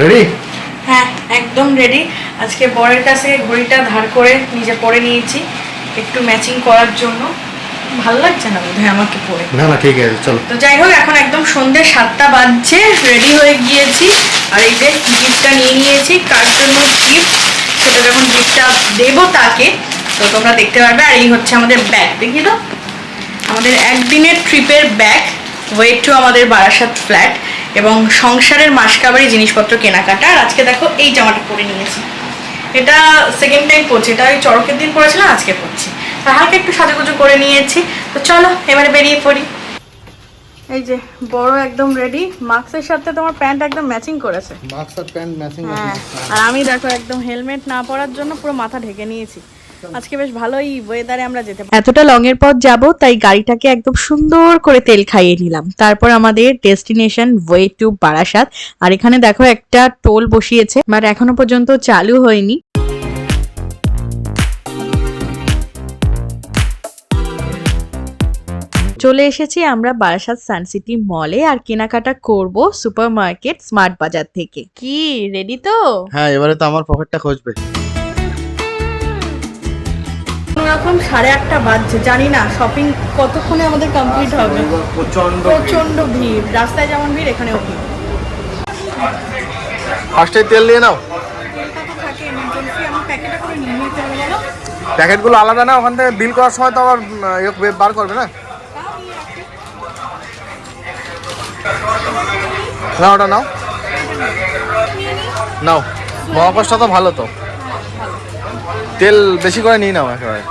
Ready হ্যাঁ একদম ready আজকে বরের কাছে ঘড়িটা ধার করে নিজে পরে নিয়েছি একটু ম্যাচিং করার জন্য। ভালো লাগছে না বোধহয় আমাকে পরে? না না ঠিক আছে চলো। তো যাই হোক এখন একদম সন্ধ্যে সাতটা বাজছে রেডি হয়ে গিয়েছি। আর এই যে গিফটটা নিয়ে নিয়েছি কার জন্য গিফট সেটা যখন গিফটটা দেবো তাকে তো তোমরা দেখতে পারবে। আর এই হচ্ছে আমাদের ব্যাগ দেখি তো। আমাদের একদিনের ট্রিপের ব্যাগ ওয়ে টু আমাদের বারাসাত ফ্ল্যাট এবং সংসারের মাসকাবারি জিনিসপত্র কেনাকাটা। আর আজকে দেখো এই জামাটা পরে নিয়েছি। এটা সেকেন্ড টাইম পরছি এটা ওই চড়কের দিন পরেছিলাম আজকে পরছি। আর হালকা একটু সাজুগুজু করে নিয়েছি। তো চলো এবারে বেরিয়ে পড়ি। এই যে বড় একদম রেডি মাস্কের সাথে তোমার প্যান্ট একদম ম্যাচিং করেছে। মাস্ক আর প্যান্ট ম্যাচিং হ্যাঁ। আর আমি দেখো একদম হেলমেট না পরার জন্য পুরো মাথা ঢেকে নিয়েছি। আজকে বেশ ভালোই ওয়েদারে আমরা যেতে পারি এতটা লং এর পথ যাব তাই গাড়িটাকে একদম সুন্দর করে তেল খাইয়ে নিলাম। তারপর আমাদের ডেস্টিনেশন ওয়ে টু বারাসাত। আর এখানে দেখো একটা টোল বসিয়েছে বাট এখনও পর্যন্ত চালু হয়নি। চলে এসেছি আমরা বারাসাত সানসিটি মলে আর কেনাকাটা করব সুপার মার্কেট স্মার্ট বাজার থেকে। কি রেডি তো? হ্যাঁ এবারে তো আমার পকেটটা খুঁজবে কোনোরকম সাড়ে আটটা বাজছে জানি না শপিং কতক্ষণে আমাদের কমপ্লিট হবে? প্রচণ্ড প্রচণ্ড ভিড়। রাস্তায় যেমন ভিড় এখানেও ভিড়। ফার্স্টে তেল নিয়ে নাও। প্যাকেটগুলো আলাদা না ওখান থেকে বিল করার সময় তো আবার বার করবে না? না ওটা নাও। নাও। মহাকষ্টটা তো ভালো তো। তেল বেশি করে নিই একেবারে।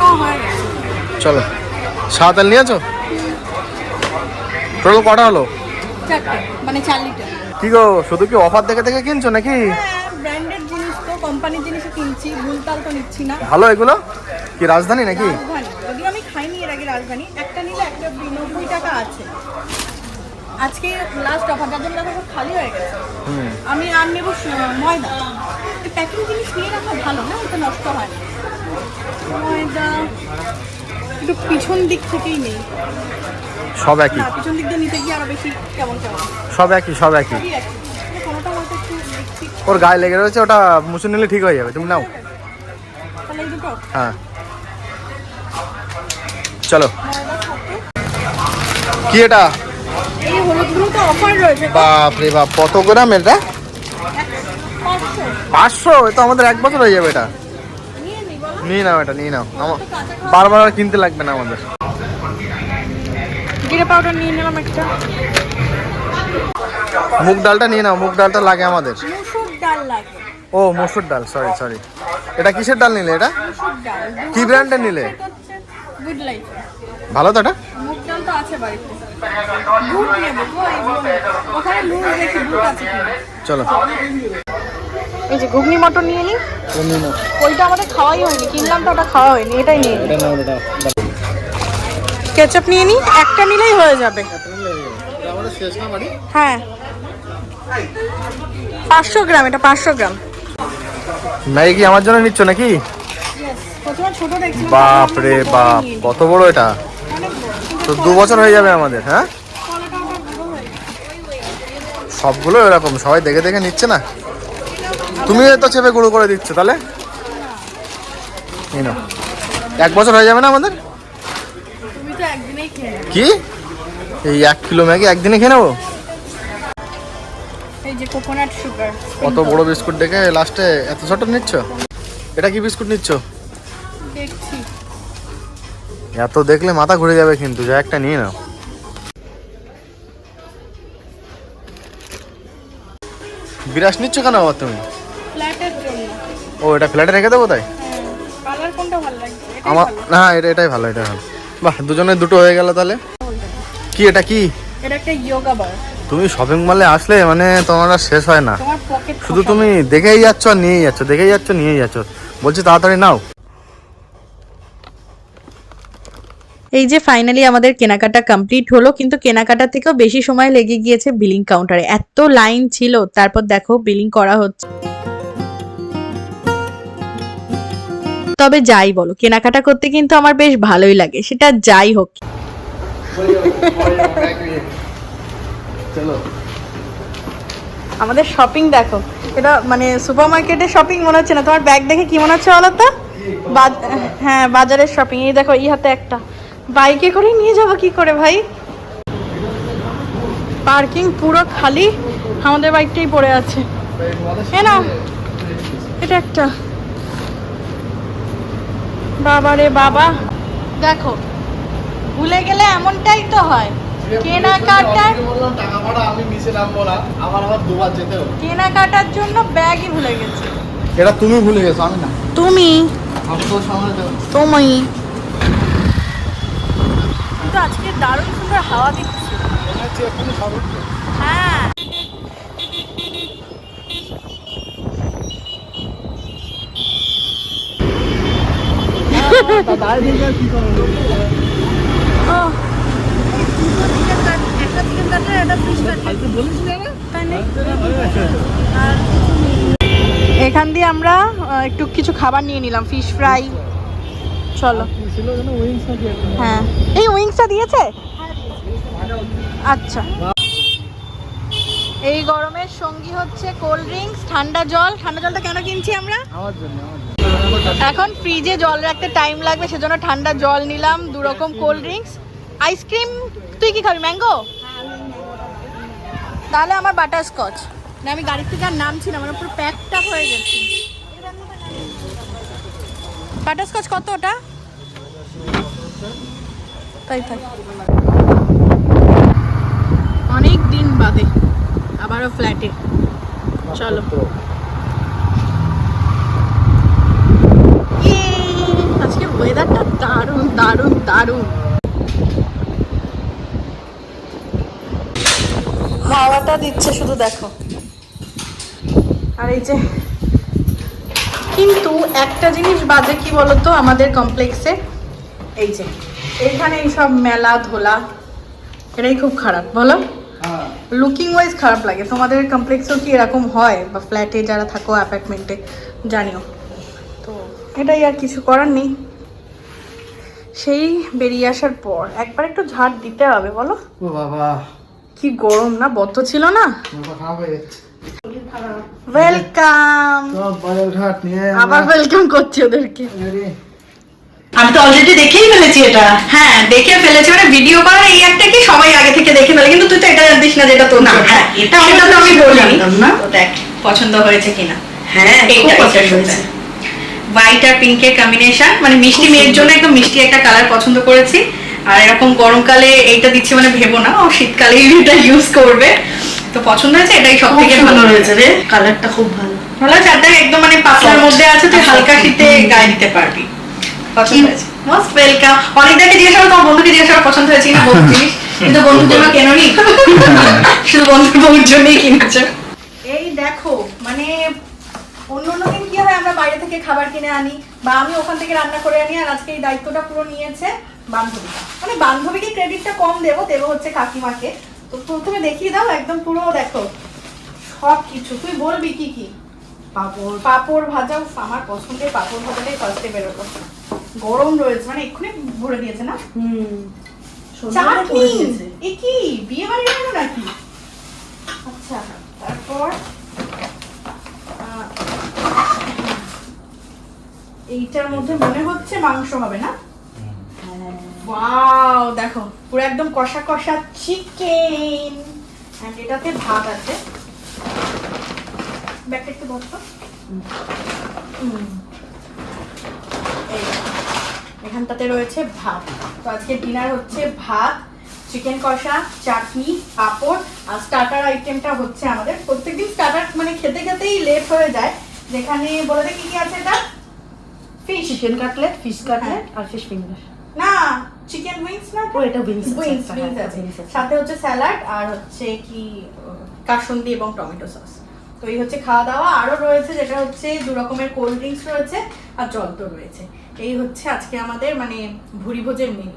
না গেছে? চলো। সাদা তেল নিয়েছো? টোটাল কটা হলো? মানে লিটার কি গো শুধু কি অফার দেখে দেখে কিনছো নাকি? হ্যাঁ ব্র্যান্ডেড জিনিস তো কোম্পানির জিনিসও কিনছি ভুলতাল তো নিচ্ছি না। ভালো এগুলো? কি রাজধানী নাকি? আমি খাইনি এর আগে রাজধানী একটা নিলে একটা নব্বই টাকা আছে। আজকে লাস্ট অফার যার জন্য খালি হয়ে গেছে। আমি আর নেব ময়দা। প্যাকিং জিনিস নিয়ে রাখা ভালো না ওটা নষ্ট হয় ময়দা একটু পিছন দিক থেকেই নেই। সব একই। পিছন দিক দিয়ে নিতে গিয়ে আরও বেশি কেমন কেমন। সব একই সব একই। ওর গায়ে লেগে রয়েছে ওটা মুছে নিলে ঠিক হয়ে যাবে তুমি নাও। হ্যাঁ। চলো। কি এটা? এই হলুদগুলো তো অফার রয়েছে। বাপ রে বাপ কত গ্রাম এটা? পাঁচশো? তো আমাদের এক বছর হয়ে যাবে এটা। নিয়ে নাও এটা নিয়ে নাও। আমার বারবার আর কিনতে লাগবে না আমাদের। জিরে পাউডার নিয়ে নিলাম একটা। মুগ ডালটা নিয়ে নাও মুগ ডালটা লাগে আমাদের। মুসুর ডাল লাগে। ও মসুর ডাল সরি সরি এটা কিসের ডাল নিলে এটা? কি ব্র্যান্ডের নিলে? গুড লাইফ ভালো তো এটা? মুগ ডাল তো আছে বাড়িতে। চলো। এই যে ঘুগনি মটর নিয়ে নিই ওইটা আমাদের খাওয়াই হয়নি কিনলাম তো ওটা খাওয়া হয়নি এটাই নিয়ে কেচাপ নিয়ে নিই একটা নিলেই হয়ে যাবে। হ্যাঁ পাঁচশো গ্রাম এটা পাঁচশো গ্রাম। ম্যাগি কি আমার জন্য নিচ্ছ নাকি? বাপ রে বাপ কত বড় এটা। তো দু বছর হয়ে যাবে আমাদের হ্যাঁ। সবগুলো এরকম সবাই দেখে দেখে নিচ্ছে না? তুমি তো চেপে গুঁড়ো করে দিচ্ছ তাহলে? এই এক বছর হয়ে যাবে না আমাদের। কি? এই এক কিলো ম্যাগি একদিনে খেয়ে নেব? কত বড় বিস্কুট দেখে লাস্টে এত ছোট নিচ্ছ? এটা কি বিস্কুট নিচ্ছ? এত দেখলে মাথা ঘুরে যাবে কিন্তু যা একটা নিয়ে নাও। বিরাস নিচ্ছ কেন আবার তুমি? ও এটা ফ্ল্যাটে রেখে দেবো তাই? এটাই আমার। না এটা এটাই ভালো এটাই ভালো। বাহ দুজনে দুটো হয়ে গেল তাহলে? কি এটা কি? এটা একটা ইয়োগা বার তুমি শপিং মলে আসলে মানে তোমার আর শেষ হয় না। শুধু তুমি দেখেই যাচ্ছ আর নিয়েই যাচ্ছ দেখেই যাচ্ছ নিয়েই যাচ্ছ। বলছি তাড়াতাড়ি নাও। এই যে ফাইনালি আমাদের কেনাকাটা কমপ্লিট হলো কিন্তু কেনাকাটা থেকেও বেশি সময় লেগে গিয়েছে বিলিং কাউন্টারে এত লাইন ছিল তারপর দেখো বিলিং করা হচ্ছে। তবে যাই বলো কেনাকাটা করতে কিন্তু আমার বেশ ভালোই লাগে সেটা যাই হোক। আমাদের শপিং দেখো এটা মানে সুপার মার্কেটে শপিং মনে হচ্ছে না। তোমার ব্যাগ দেখে কি মনে হচ্ছে বলো তো? হ্যাঁ বাজারের শপিং এই দেখো এই হাতে একটা। বাইকে করে নিয়ে যাব কি করে ভাই? পার্কিং পুরো খালি আমাদের বাইকটাই পড়ে আছে। নাও এটা একটা। বাবা রে বাবা। দেখো ভুলে গেলে এমনটাই তো হয়। কেনাকাটা বললাম টাকা পাঠা আমি মিশে নামবো না আমার আবার দুবার যেতে হবে। কেনাকাটার জন্য ব্যাগই ভুলে গেছি। এটা তুমি ভুলে গেছো আমি না। তুমি? তুমি? কিন্তু আজকে দারুণ সুন্দর হাওয়া দিচ্ছে হ্যাঁ? এখান দিয়ে আমরা একটু কিছু খাবার নিয়ে নিলাম ফিশ ফ্রাই চলো। হ্যাঁ। এই উইংসটা দিয়েছে? আচ্ছা। এই গরমের সঙ্গী হচ্ছে কোল্ড ড্রিঙ্কস ঠান্ডা জল। ঠান্ডা জলটা কেন কিনছি আমরা? আমার আমার। এখন ফ্রিজে জল রাখতে টাইম লাগবে, সেজন্য ঠান্ডা জল নিলাম দু রকম কোল্ড ড্রিঙ্কস আইসক্রিম তুই কি খাবি ম্যাঙ্গো তাহলে আমার বাটার স্কচ না, আমি গাড়ি থেকে আর নামছি না মানে পুরো প্যাকটা হয়ে গেছি। বাটার স্কচ কত ওটা? তাই থাক অনেক দিন বাদে আবারও ফ্ল্যাটে চলো। ইয়ে, আজকে ওয়েদারটা দারুণ দারুণ দারুণ। হাওয়াটা দিচ্ছে শুধু দেখো। আর এই যে কিন্তু একটা জিনিস বাজে কি বলতো আমাদের কমপ্লেক্সে এই যে এইখানে এইসব মেলা ধোলা এটাই খুব খারাপ বলো? হ্যাঁ। লুকিং ওয়াইজ খারাপ লাগে। তোমাদের কমপ্লেক্সেও কি এরকম হয়? বা ফ্ল্যাটে যারা থাকো অ্যাপার্টমেন্টে জানিও। তো এটাই আর কিছু করার নেই। সেই বেরিয়ে আসার পর একবার একটু ঝাড় দিতে হবে বলো? ও বাবা। কি গরম না বদ্ধ ছিল না? হয়ে ওয়েলকাম সব আবার ওয়েলকাম করছি ওদেরকে। আমি তো অলরেডি দেখেই ফেলেছি এটা। হ্যাঁ দেখে ফেলেছি। মানে ভিডিও করার এই একটা কি? সবাই আগে থেকে দেখে ফেলে। কিন্তু তুই তো এটা জানতিস না যেটা তোর না হ্যাঁ এটা সেটা তো আমি বলিনি। না। তো দেখ পছন্দ হয়েছে কিনা? হ্যাঁ এটা হয়েছে। হোয়াইট আর পিঙ্কের কম্বিনেশন মানে মিষ্টি মেয়ের জন্য একদম মিষ্টি একটা কালার পছন্দ করেছি। আর এরকম গরমকালে এইটা দিচ্ছি মানে ভেবো না। ও শীতকালে এটা ইউজ করবে। তো পছন্দ হয়েছে? এটাই সব থেকে ভালো। রয়েছে রে। কালারটা খুব ভালো। ভালো আছে একদম মানে পাতলার মধ্যে আছে তুই হালকা শীতে গায়ে দিতে পারবি। পছন্দ হয়েছে। মোস্ট ওয়েলকাম জিজ্ঞাসা করো তোমার বন্ধুকে জিজ্ঞাসা করো পছন্দ হয়েছে কিনা কিন্তু বন্ধুর জন্য কেননি? শুধু বন্ধুর বউর জন্যই কিনেছে। এই দেখো মানে অন্য অন্য দিন কি হয় আমরা বাইরে থেকে খাবার কিনে আনি বা আমি ওখান থেকে রান্না করে আনি আর আজকে এই দায়িত্বটা পুরো নিয়েছে বান্ধবীটা। মানে বান্ধবীকে ক্রেডিটটা কম দেবো দেবো হচ্ছে কাকিমাকে। তো প্রথমে দেখিয়ে দাও একদম পুরো দেখো সব কিছু তুই বলবি কি কি? পাপড়। পাপড় ভাজা আমার পছন্দের পাপড় ভাজাটাই ফার্স্টে বেরোলো। গরম রয়েছে মানে এক্ষুনি ভরে দিয়েছে না? হুম চাটনি এ কি? বিয়ে বাড়ি মেনু নাকি? আচ্ছা তারপর এইটার মধ্যে মনে হচ্ছে মাংস হবে না? ওয়াও দেখো পুরো একদম কষা কষা চিকেন এন্ড এটাতে ভাত আছে। ব্যাগটা একটু বসতো এই এখানটাতে রয়েছে ভাত। তো আজকে ডিনার হচ্ছে ভাত চিকেন কষা চাটনি পাঁপড় আর স্টার্টার আইটেমটা হচ্ছে আমাদের। প্রত্যেকদিন স্টার্টার মানে খেতে খেতেই লেট হয়ে যায়। যেখানে বলে কি কি আছে এটা? Fish chicken cutlet fish cutlet আর ফিশ ফিঙ্গার না চিকেন উইংস না ও এটা উইংস উইংস উইংস আছে। সাথে হচ্ছে স্যালাড আর হচ্ছে কি কাসুন্দি এবং টমেটো সস তো এই হচ্ছে খাওয়া দাওয়া। আরও রয়েছে যেটা হচ্ছে দু রকমের কোল্ড ড্রিঙ্কস রয়েছে আর জল তো রয়েছে। এই হচ্ছে আজকে আমাদের মানে ভুরি ভোজের মেনু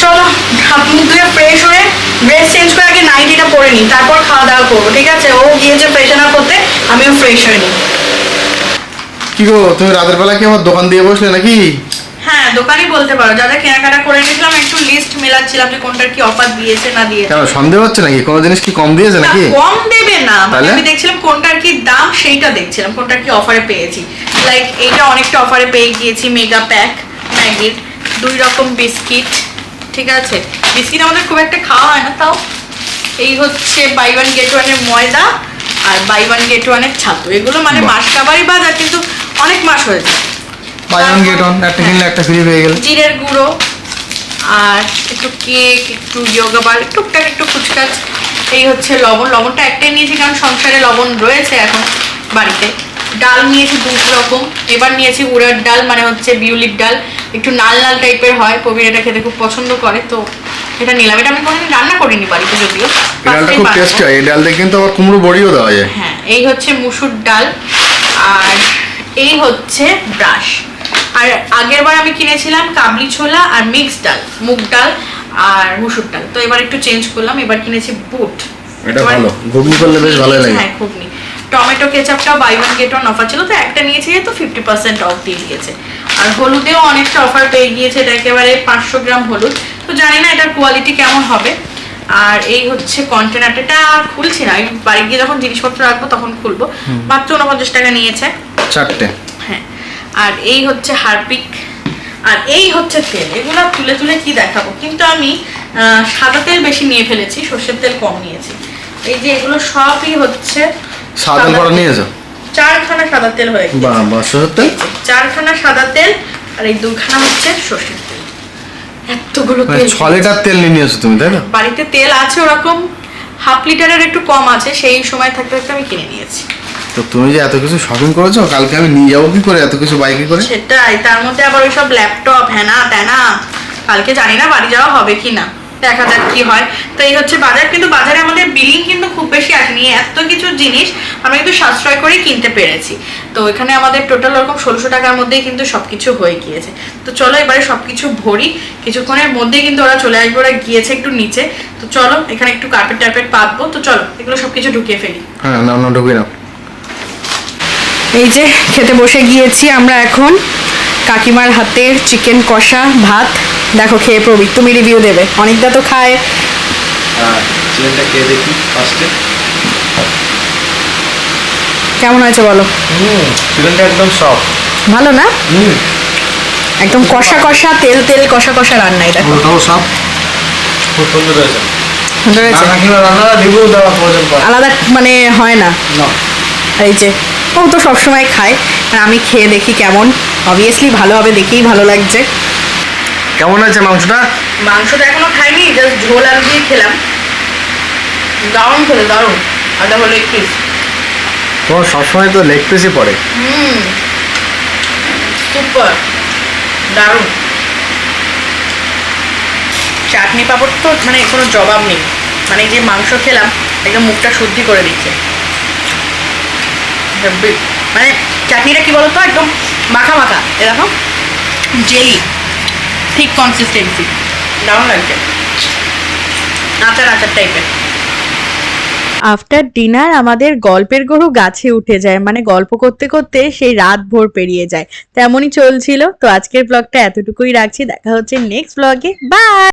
চলো আপনি মুখ ধুয়ে ফ্রেশ হয়ে ড্রেস চেঞ্জ করে আগে নাইটিটা পরে নিই তারপর খাওয়া দাওয়া করব ঠিক আছে? ও গিয়েছে ফ্রেশ না করতে আমিও ফ্রেশ হয়ে নিই। কি গো তুমি রাতের বেলা কি আমার দোকান দিয়ে বসলে নাকি? হ্যাঁ দোকানই বলতে পারো। যা যা কেনাকাটা করে নিয়েছিলাম একটু লিস্ট মেলাচ্ছিলাম যে কোনটার কি অফার দিয়েছে না দিয়েছে। কেন সন্দেহ হচ্ছে নাকি? কোনো জিনিস কি কম দিয়েছে নাকি? কম দেবে না। মানে আমি দেখছিলাম কোনটার কি দাম সেইটা দেখছিলাম কোনটার কি অফারে পেয়েছি। লাইক এইটা অনেকটা অফারে পেয়ে গিয়েছি মেগা প্যাক ম্যাগির দুই রকম বিস্কিট ঠিক আছে? বিস্কিট আমাদের খুব একটা খাওয়া হয় না তাও। এই হচ্ছে বাই ওয়ান গেট ওয়ানের ময়দা আর বাই ওয়ান গেট ওয়ানের ছাতু। এগুলো মানে। মাস কাবারই বাজার কিন্তু অনেক মাস হয়ে যায়। বাই ওয়ান গেট ওয়ান একটা কিনলে একটা ফ্রি পেয়ে গেলে। জিরের গুঁড়ো আর একটু কেক একটু যোগা বার টুকটাক একটু ফুচকাচ এই হচ্ছে লবণ। লবণটা একটাই নিয়েছি কারণ সংসারে লবণ রয়েছে এখন বাড়িতে। ডাল নিয়েছি দু রকম। এবার নিয়েছি উড়ার ডাল মানে হচ্ছে বিউলির ডাল। একটু লাল লাল টাইপের হয় কবির এটা খেতে খুব পছন্দ করে তো এটা নিলাম। এটা আমি কোনোদিন রান্না করিনি বাড়িতে যদিও। ডালটা খুব। হয়। এই ডাল দিয়ে কিন্তু আবার কুমড়ো বড়িও দেওয়া যায়। হ্যাঁ এই হচ্ছে মুসুর ডাল। আর এই হচ্ছে ব্রাশ। আর আগের বার আমি কিনেছিলাম কাবলি ছোলা আর মিক্স ডাল মুগ ডাল আর মুসুর ডাল। তো এবার একটু চেঞ্জ করলাম এবার কিনেছি বুট। এটা ভালো। ঘুগনি করলে বেশ ভালোই লাগে। হ্যাঁ ঘুগনি। Tomato কেচাপটাও buy one get one offer ছিল। তো একটা নিয়েছি যেহেতু ফিফটি পার্সেন্ট অফ দিয়ে দিয়েছে। আর হলুদেও অনেকটা অফার পেয়ে গিয়েছে এটা একেবারে পাঁচশো গ্রাম হলুদ। তো জানি না এটার কোয়ালিটি কেমন হবে। আর এই হচ্ছে কন্টেনারটা এটা আর খুলছি না। আমি বাড়ি গিয়ে যখন জিনিসপত্র রাখব তখন খুলবো। মাত্র উনপঞ্চাশ টাকা নিয়েছে। চারটে। আর এই হচ্ছে হারপিক আর এই হচ্ছে তেল। এগুলো তুলে তুলে কি দেখাবো? কিন্তু আমি সাদা তেল বেশি নিয়ে ফেলেছি সর্ষের তেল কম নিয়েছি। এই যে এগুলো সবই হচ্ছে সাদা তেল করা নিয়েছো? চারখানা সাদা তেল হয়ে গেছে। বাহ বাহ সত্যি চারখানা সাদা তেল আর এই দুখানা হচ্ছে সর্ষের তেল। এতগুলো মানে তেল ছ লিটার তেল নিয়ে নিয়েছো তুমি তাই না? বাড়িতে তেল আছে ওরকম হাফ লিটারের একটু কম আছে সেই সময় থাকতে থাকতে আমি কিনে নিয়েছি। তো তুমি যে এত কিছু শপিং করেছ কালকে আমি নিয়ে যাব কি করে? এত কিছু বাইকে করে? সেটাই তার মধ্যে আবার ওইসব ল্যাপটপ হ্যানা ত্যানা কালকে জানি না বাড়ি যাওয়া হবে কি না দেখা যাক কি হয়। তো এই হচ্ছে বাজার কিন্তু বাজারে আমাদের বিলিং কিন্তু খুব বেশি আসেনি এত কিছু জিনিস আমরা কিন্তু সাশ্রয় করেই কিনতে পেরেছি। তো এখানে আমাদের টোটাল ওরকম ষোলোশো টাকার মধ্যেই কিন্তু সবকিছু হয়ে গিয়েছে। তো চলো এবারে সবকিছু ভরি কিছুক্ষণের মধ্যেই কিন্তু ওরা চলে আসবে ওরা গিয়েছে একটু নিচে। তো চলো এখানে একটু কার্পেট টার্পেট পাতবো তো চলো এগুলো সবকিছু ঢুকিয়ে ফেলি। হ্যাঁ না না ঢুকে নাও। এই যে খেতে বসে গিয়েছি আমরা এখন। কাকিমার হাতের চিকেন কষা ভাত। দেখো খেয়ে প্রবীর তুমি রিভিউ দেবে। অনেকটা তো খায়। হ্যাঁ চিকেনটা খেয়ে দেখি ফার্স্টে কেমন হয়েছে বলো? চিকেনটা একদম সফট ভালো না? হুম। একদম কষা কষা তেল তেল কষা কষা দেখো পুরোটাও সব খুব সুন্দর হয়েছে। সুন্দর হয়েছে? না রিভিউ দেওয়া প্রয়োজন আলাদা মানে হয় না? এই যে ও তো সবসময় খায় আর আমি খেয়ে দেখি কেমন। অবভিয়াসলি ভালো হবে দেখেই ভালো লাগছে। কেমন হয়েছে মাংসটা? মাংসটা এখনও খাইনি জাস্ট ঝোল আলু দিয়ে খেলাম। দারুণ খেলে দারুণ। আদা হলো একটু তোমার সবসময় তো লেগ পিসই পড়ে। হুম। সুপার দারুণ। চাটনি পাঁপড় তো মানে কোনো জবাব নেই। মানে যে মাংস খেলাম একদম মুখটা শুদ্ধি করে দিচ্ছে। মানে চাটনিটা বলতো? একদম মাখা মাখা। এরকম জেলি ঠিক কনসিস্টেন্সি দারুণ লাগছে। আচার আচার টাইপের আফটার ডিনার আমাদের গল্পের গরু গাছে উঠে যায়। মানে গল্প করতে করতে সেই রাত ভোর পেরিয়ে যায়। তেমনই চলছিল। তো আজকের ব্লগটা এতটুকুই রাখছি। দেখা হচ্ছে নেক্সট ব্লগে বাই